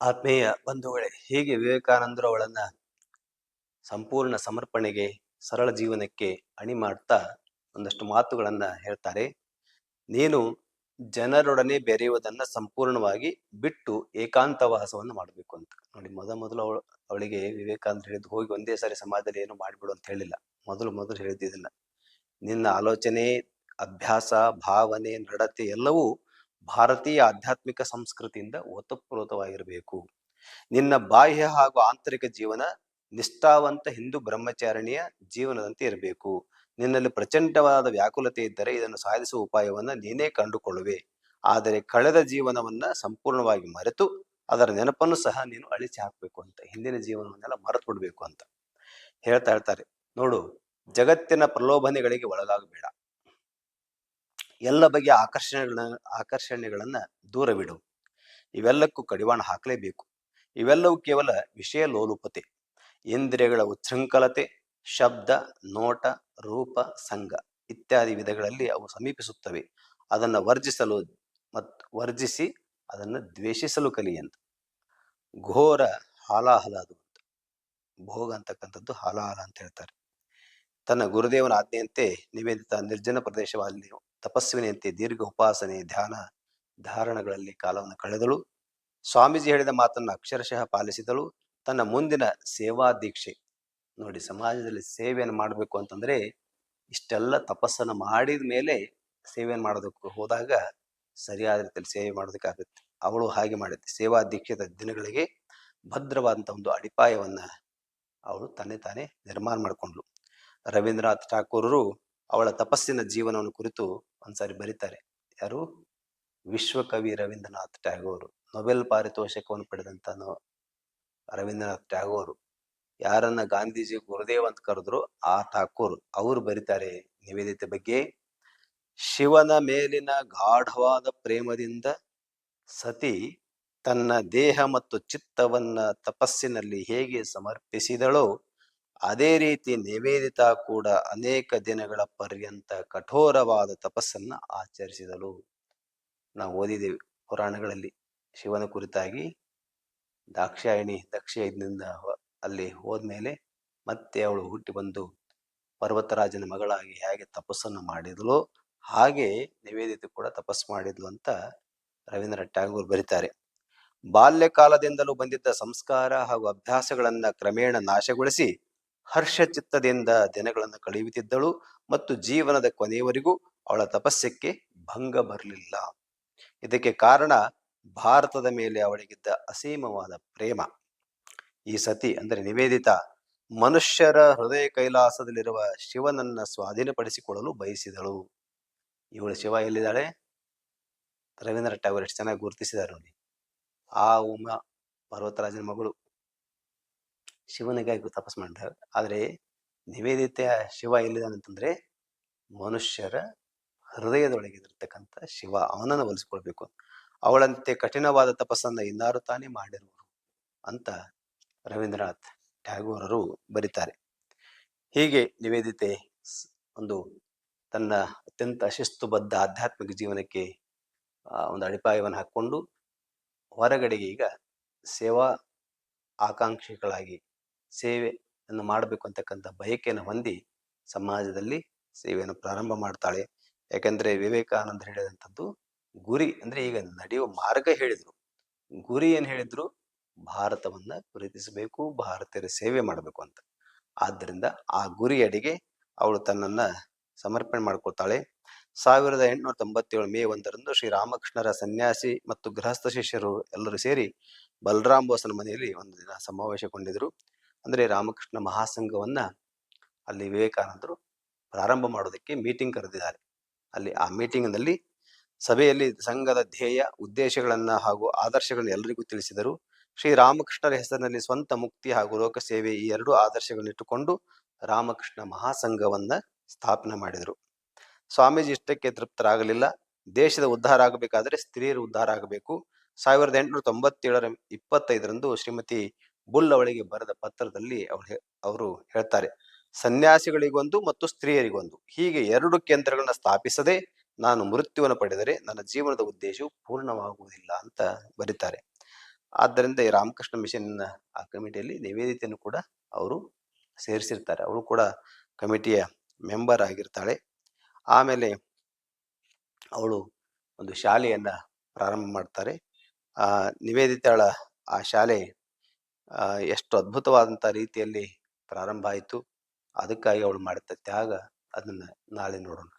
ಆತ್ಮೀಯ ಬಂಧುಗಳೇ, ಹೀಗೆ ವಿವೇಕಾನಂದರು ಅವಳನ್ನ ಸಂಪೂರ್ಣ ಸಮರ್ಪಣೆಗೆ, ಸರಳ ಜೀವನಕ್ಕೆ ಅಣಿ ಮಾಡ್ತಾ ಒಂದಷ್ಟು ಮಾತುಗಳನ್ನ ಹೇಳ್ತಾರೆ. ನೀನು ಜನರೊಡನೆ ಬೆರೆಯುವುದನ್ನ ಸಂಪೂರ್ಣವಾಗಿ ಬಿಟ್ಟು ಏಕಾಂತವಾಸವನ್ನು ಮಾಡಬೇಕು ಅಂತ. ನೋಡಿ, ಮೊದ ಮೊದಲು ಅವಳು, ಅವಳಿಗೆ ವಿವೇಕಾನಂದ ಹೇಳಿದ್ದು, ಹೋಗಿ ಒಂದೇ ಸಾರಿ ಸಮಾಜದಲ್ಲಿ ಏನು ಮಾಡಿಬಿಡು ಅಂತ ಹೇಳಿಲ್ಲ. ಮೊದಲು ಮೊದಲು ಹೇಳಿದ್ದಿದ್ದನ್ನ ನಿನ್ನ ಆಲೋಚನೆ, ಅಭ್ಯಾಸ, ಭಾವನೆ, ನಡತೆ ಎಲ್ಲವೂ ಭಾರತೀಯ ಆಧ್ಯಾತ್ಮಿಕ ಸಂಸ್ಕೃತಿಯಿಂದ ಓತಪ್ರೋತವಾಗಿರಬೇಕು. ನಿನ್ನ ಬಾಹ್ಯ ಹಾಗೂ ಆಂತರಿಕ ಜೀವನ ನಿಷ್ಠಾವಂತ ಹಿಂದೂ ಬ್ರಹ್ಮಚಾರಣಿಯ ಜೀವನದಂತೆ ಇರಬೇಕು. ನಿನ್ನಲ್ಲಿ ಪ್ರಚಂಡವಾದ ವ್ಯಾಕುಲತೆ ಇದ್ದರೆ ಇದನ್ನು ಸಾಧಿಸುವ ಉಪಾಯವನ್ನು ನೀನೇ ಕಂಡುಕೊಳ್ಳುವೆ. ಆದರೆ ಕಳೆದ ಜೀವನವನ್ನ ಸಂಪೂರ್ಣವಾಗಿ ಮರೆತು ಅದರ ನೆನಪನ್ನು ಸಹ ನೀನು ಅಳಿಸಿ ಹಾಕಬೇಕು ಅಂತ, ಹಿಂದಿನ ಜೀವನವನ್ನೆಲ್ಲ ಮರೆತು ಬಿಡ್ಬೇಕು ಅಂತ ಹೇಳ್ತಾ ಹೇಳ್ತಾರೆ ನೋಡು, ಜಗತ್ತಿನ ಪ್ರಲೋಭನೆಗಳಿಗೆ ಒಳಗಾಗಬೇಡ. ಎಲ್ಲ ಬಗೆಯ ಆಕರ್ಷಣೆಗಳ ಆಕರ್ಷಣೆಗಳನ್ನ ದೂರವಿಡು. ಇವೆಲ್ಲಕ್ಕೂ ಕಡಿವಾಣ ಹಾಕಲೇಬೇಕು. ಇವೆಲ್ಲವೂ ಕೇವಲ ವಿಷಯ ಲೋಲುಪತೆ, ಇಂದ್ರಿಯಗಳ ಉಚ್ಛೃಂಖಲತೆ, ಶಬ್ದ, ನೋಟ, ರೂಪ, ಸಂಘ ಇತ್ಯಾದಿ ವಿಧಗಳಲ್ಲಿ ಅವು ಸಮೀಪಿಸುತ್ತವೆ. ಅದನ್ನು ವರ್ಜಿಸಲು ಮತ್ತು ವರ್ಜಿಸಿ ಅದನ್ನು ದ್ವೇಷಿಸಲು ಕಲಿಯಂತ ಘೋರ ಹಾಲಾಹಲ ಅದು ಭೋಗ ಅಂತಕ್ಕಂಥದ್ದು ಹಾಲಾಹಲ ಅಂತ ಹೇಳ್ತಾರೆ. ತನ್ನ ಗುರುದೇವನ ಆಜ್ಞೆಯಂತೆ ನಿವೇದಿತ ನಿರ್ಜನ ಪ್ರದೇಶದಲ್ಲಿ ತಪಸ್ವಿನಿಯಂತೆ ದೀರ್ಘ ಉಪಾಸನೆ, ಧ್ಯಾನ, ಧಾರಣಗಳಲ್ಲಿ ಕಾಲವನ್ನು ಕಳೆದಳು. ಸ್ವಾಮೀಜಿ ಹೇಳಿದ ಮಾತನ್ನು ಅಕ್ಷರಶಃ ಪಾಲಿಸಿದಳು. ತನ್ನ ಮುಂದಿನ ಸೇವಾ ದೀಕ್ಷೆ, ನೋಡಿ ಸಮಾಜದಲ್ಲಿ ಸೇವೆಯನ್ನು ಮಾಡಬೇಕು ಅಂತಂದ್ರೆ ಇಷ್ಟೆಲ್ಲ ತಪಸ್ಸನ್ನು ಮಾಡಿದ ಮೇಲೆ ಸೇವೆಯನ್ನು ಮಾಡೋದಕ್ಕೆ ಹೋದಾಗ ಸರಿಯಾದ ರೀತಿಯಲ್ಲಿ ಸೇವೆ ಮಾಡೋದಕ್ಕಾಗುತ್ತೆ. ಅವಳು ಹಾಗೆ ಮಾಡಿದ್ದೆ. ಸೇವಾ ದೀಕ್ಷೆದ ದಿನಗಳಿಗೆ ಭದ್ರವಾದಂಥ ಒಂದು ಅಡಿಪಾಯವನ್ನ ಅವಳು ತಾನೇ ತಾನೇ ನಿರ್ಮಾಣ ಮಾಡಿಕೊಂಡ್ಳು. ರವೀಂದ್ರನಾಥ್ ಠಾಕೂರರು ಅವಳ ತಪಸ್ಸಿನ ಜೀವನವನ್ನು ಕುರಿತು ಒಂದ್ಸಾರಿ ಬರೀತಾರೆ. ಯಾರು? ವಿಶ್ವಕವಿ ರವೀಂದ್ರನಾಥ್ ಟ್ಯಾಗೋರ್. ನೊಬೆಲ್ ಪಾರಿತೋಷಕವನ್ನು ಪಡೆದಂತ ರವೀಂದ್ರನಾಥ್ ಟ್ಯಾಗೋರ್. ಯಾರನ್ನ ಗಾಂಧೀಜಿ ಗುರುದೇವ್ ಅಂತ ಕರೆದ್ರು, ಆ ಠಾಕೂರ್. ಅವರು ಬರೀತಾರೆ ನಿವೇದಿತೆ ಬಗ್ಗೆ. ಶಿವನ ಮೇಲಿನ ಗಾಢವಾದ ಪ್ರೇಮದಿಂದ ಸತಿ ತನ್ನ ದೇಹ ಮತ್ತು ಚಿತ್ತವನ್ನ ತಪಸ್ಸಿನಲ್ಲಿ ಹೇಗೆ ಸಮರ್ಪಿಸಿದಳೋ ಅದೇ ರೀತಿ ನಿವೇದಿತ ಕೂಡ ಅನೇಕ ದಿನಗಳ ಪರ್ಯಂತ ಕಠೋರವಾದ ತಪಸ್ಸನ್ನ ಆಚರಿಸಿದಳು ನಾವು ಓದಿದ್ದೇವೆ. ಪುರಾಣಗಳಲ್ಲಿ ಶಿವನ ಕುರಿತಾಗಿ ದಾಕ್ಷಾಯಿಣಿ ದಕ್ಷಿಣದಿಂದ ಅಲ್ಲಿ ಹೋದ ಅಲ್ಲಿ ಹೋದ್ಮೇಲೆ ಮತ್ತೆ ಅವಳು ಹುಟ್ಟಿ ಬಂದು ಪರ್ವತರಾಜನ ಮಗಳಾಗಿ ಹೇಗೆ ತಪಸ್ಸನ್ನು ಮಾಡಿದಳು ಹಾಗೆ ನಿವೇದಿತ ಕೂಡ ತಪಸ್ಸು ಮಾಡಿದ್ಲು ಅಂತ ರವೀಂದ್ರ ಟ್ಯಾಗೋರ್ ಬರೀತಾರೆ. ಬಾಲ್ಯಕಾಲದಿಂದಲೂ ಬಂದಿದ್ದ ಸಂಸ್ಕಾರ ಹಾಗೂ ಅಭ್ಯಾಸಗಳನ್ನ ಕ್ರಮೇಣ ನಾಶಗೊಳಿಸಿ ಹರ್ಷಚಿತ್ತದಿಂದ ದಿನಗಳನ್ನು ಕಳೆಯುತ್ತಿದ್ದಳು ಮತ್ತು ಜೀವನದ ಕೊನೆಯವರೆಗೂ ಅವಳ ತಪಸ್ಸಕ್ಕೆ ಭಂಗ ಬರಲಿಲ್ಲ. ಇದಕ್ಕೆ ಕಾರಣ ಭಾರತದ ಮೇಲೆ ಅವಳಿಗಿದ್ದ ಅಸೀಮವಾದ ಪ್ರೇಮ. ಈ ಸತಿ ಅಂದರೆ ನಿವೇದಿತ, ಮನುಷ್ಯರ ಹೃದಯ ಕೈಲಾಸದಲ್ಲಿರುವ ಶಿವನನ್ನ ಸ್ವಾಧೀನಪಡಿಸಿಕೊಳ್ಳಲು ಬಯಸಿದಳು. ಇವಳು ಶಿವ ಎಲ್ಲಿದ್ದಾಳೆ? ರವೀಂದ್ರ ಟ್ಯಾಗೋರ್ ಎಷ್ಟು ಚೆನ್ನಾಗಿ ಗುರುತಿಸಿದ್ದಾರೆ ನೋಡಿ. ಆ ಉಮಾ ಪರ್ವತರಾಜನ ಮಗಳು. ಶಿವನಿಗಾಗಿ ತಪಸ್ ಮಾಡಿದ್ದಾರೆ. ಆದರೆ ನಿವೇದಿತ ಶಿವ ಎಲ್ಲಿದೆ ಅಂತಂದರೆ ಮನುಷ್ಯರ ಹೃದಯದೊಳಗಿರ್ತಕ್ಕಂಥ ಶಿವ, ಅವನನ್ನು ಒಲಿಸಿಕೊಳ್ಬೇಕು ಅವಳಂತೆ ಕಠಿಣವಾದ ತಪಸ್ಸನ್ನು ಇನ್ನಾರು ತಾನೇ ಮಾಡಿರುವರು ಅಂತ ರವೀಂದ್ರನಾಥ್ ಟ್ಯಾಗೋರರು ಬರೀತಾರೆ. ಹೀಗೆ ನಿವೇದಿತೆ ಒಂದು ತನ್ನ ಅತ್ಯಂತ ಶಿಸ್ತುಬದ್ಧ ಆಧ್ಯಾತ್ಮಿಕ ಜೀವನಕ್ಕೆ ಒಂದು ಅಡಿಪಾಯವನ್ನು ಹಾಕ್ಕೊಂಡು ಹೊರಗಡೆಗೆ ಈಗ ಸೇವಾ ಆಕಾಂಕ್ಷಿಗಳಾಗಿ ಸೇವೆಯನ್ನು ಮಾಡಬೇಕು ಅಂತಕ್ಕಂಥ ಬಯಕೆಯನ್ನು ಹೊಂದಿ ಸಮಾಜದಲ್ಲಿ ಸೇವೆಯನ್ನು ಪ್ರಾರಂಭ ಮಾಡ್ತಾಳೆ. ಯಾಕಂದರೆ ವಿವೇಕಾನಂದ ಹೇಳಿದಂಥದ್ದು, ಗುರಿ ಅಂದ್ರೆ ಈಗ ನಡೆಯುವ ಮಾರ್ಗ ಹೇಳಿದರು. ಗುರಿ ಏನ್ ಹೇಳಿದ್ರು? ಭಾರತವನ್ನ ಪ್ರೀತಿಸಬೇಕು ಭಾರತೀಯರ ಸೇವೆ ಮಾಡಬೇಕು ಅಂತ. ಆದ್ದರಿಂದ ಆ ಗುರಿಯಡಿಗೆ ಅವಳು ತನ್ನನ್ನ ಸಮರ್ಪಣೆ ಮಾಡ್ಕೊಳ್ತಾಳೆ. ಸಾವಿರದ ಎಂಟುನೂರ ತೊಂಬತ್ತೇಳು ಮೇ ಒಂದರಂದು ಶ್ರೀರಾಮಕೃಷ್ಣರ ಸನ್ಯಾಸಿ ಮತ್ತು ಗೃಹಸ್ಥ ಶಿಷ್ಯರು ಎಲ್ಲರೂ ಸೇರಿ ಬಲರಾಮ್ ಬೋಸನ ಮನೆಯಲ್ಲಿ ಒಂದು ದಿನ ಸಮಾವೇಶಗೊಂಡಿದ್ರು. ಅಂದ್ರೆ ರಾಮಕೃಷ್ಣ ಮಹಾಸಂಘವನ್ನ ಅಲ್ಲಿ ವಿವೇಕಾನಂದರು ಪ್ರಾರಂಭ ಮಾಡೋದಕ್ಕೆ ಮೀಟಿಂಗ್ ಕರೆದಿದ್ದಾರೆ. ಅಲ್ಲಿ ಆ ಮೀಟಿಂಗ್ನಲ್ಲಿ ಸಭೆಯಲ್ಲಿ ಸಂಘದ ಧ್ಯೇಯ, ಉದ್ದೇಶಗಳನ್ನ ಹಾಗೂ ಆದರ್ಶಗಳನ್ನು ಎಲ್ಲರಿಗೂ ತಿಳಿಸಿದರು. ಶ್ರೀ ರಾಮಕೃಷ್ಣರ ಹೆಸರಿನಲ್ಲಿ ಸ್ವಂತ ಮುಕ್ತಿ ಹಾಗೂ ಲೋಕ ಸೇವೆ ಈ ಎರಡು ಆದರ್ಶಗಳನ್ನಿಟ್ಟುಕೊಂಡು ರಾಮಕೃಷ್ಣ ಮಹಾಸಂಘವನ್ನ ಸ್ಥಾಪನೆ ಮಾಡಿದರು. ಸ್ವಾಮೀಜಿ ಇಷ್ಟಕ್ಕೆ ತೃಪ್ತರಾಗಲಿಲ್ಲ. ದೇಶದ ಉದ್ಧಾರ ಆಗಬೇಕಾದರೆ ಸ್ತ್ರೀಯರು ಉದ್ಧಾರ ಆಗಬೇಕು. ಸಾವಿರದ ಎಂಟುನೂರ ತೊಂಬತ್ತೇಳರ ಇಪ್ಪತ್ತೈದರಂದು ಶ್ರೀಮತಿ ಬುಲ್ ಅವಳಿಗೆ ಬರೆದ ಪತ್ರದಲ್ಲಿ ಅವಳು ಅವರು ಹೇಳ್ತಾರೆ, ಸನ್ಯಾಸಿಗಳಿಗೊಂದು ಮತ್ತು ಸ್ತ್ರೀಯರಿಗೊಂದು. ಹೀಗೆ ಎರಡು ಕೇಂದ್ರಗಳನ್ನ ಸ್ಥಾಪಿಸದೆ ನಾನು ಮೃತ್ಯುವನ್ನು ಪಡೆದರೆ ನನ್ನ ಜೀವನದ ಉದ್ದೇಶವು ಪೂರ್ಣವಾಗುವುದಿಲ್ಲ ಅಂತ ಬರೀತಾರೆ. ಆದ್ದರಿಂದ ಈ ರಾಮಕೃಷ್ಣ ಮಿಷನ್ ಆ ಕಮಿಟಿಯಲ್ಲಿ ನಿವೇದಿತೆಯನ್ನು ಕೂಡ ಅವರು ಸೇರಿಸಿರ್ತಾರೆ. ಅವಳು ಕೂಡ ಕಮಿಟಿಯ ಮೆಂಬರ್ ಆಗಿರ್ತಾಳೆ. ಆಮೇಲೆ ಅವಳು ಒಂದು ಶಾಲೆಯನ್ನ ಪ್ರಾರಂಭ ಮಾಡ್ತಾರೆ. ಆ ನಿವೇದಿತಾಳ ಆ ಶಾಲೆ ಎಷ್ಟು ಅದ್ಭುತವಾದಂಥ ರೀತಿಯಲ್ಲಿ ಪ್ರಾರಂಭ ಆಯಿತು. ಅದಕ್ಕಾಗಿ ಅವಳು ಮಾಡಿದ ತ್ಯಾಗ ಅದನ್ನ ನಾಳೆ ನೋಡೋಣ.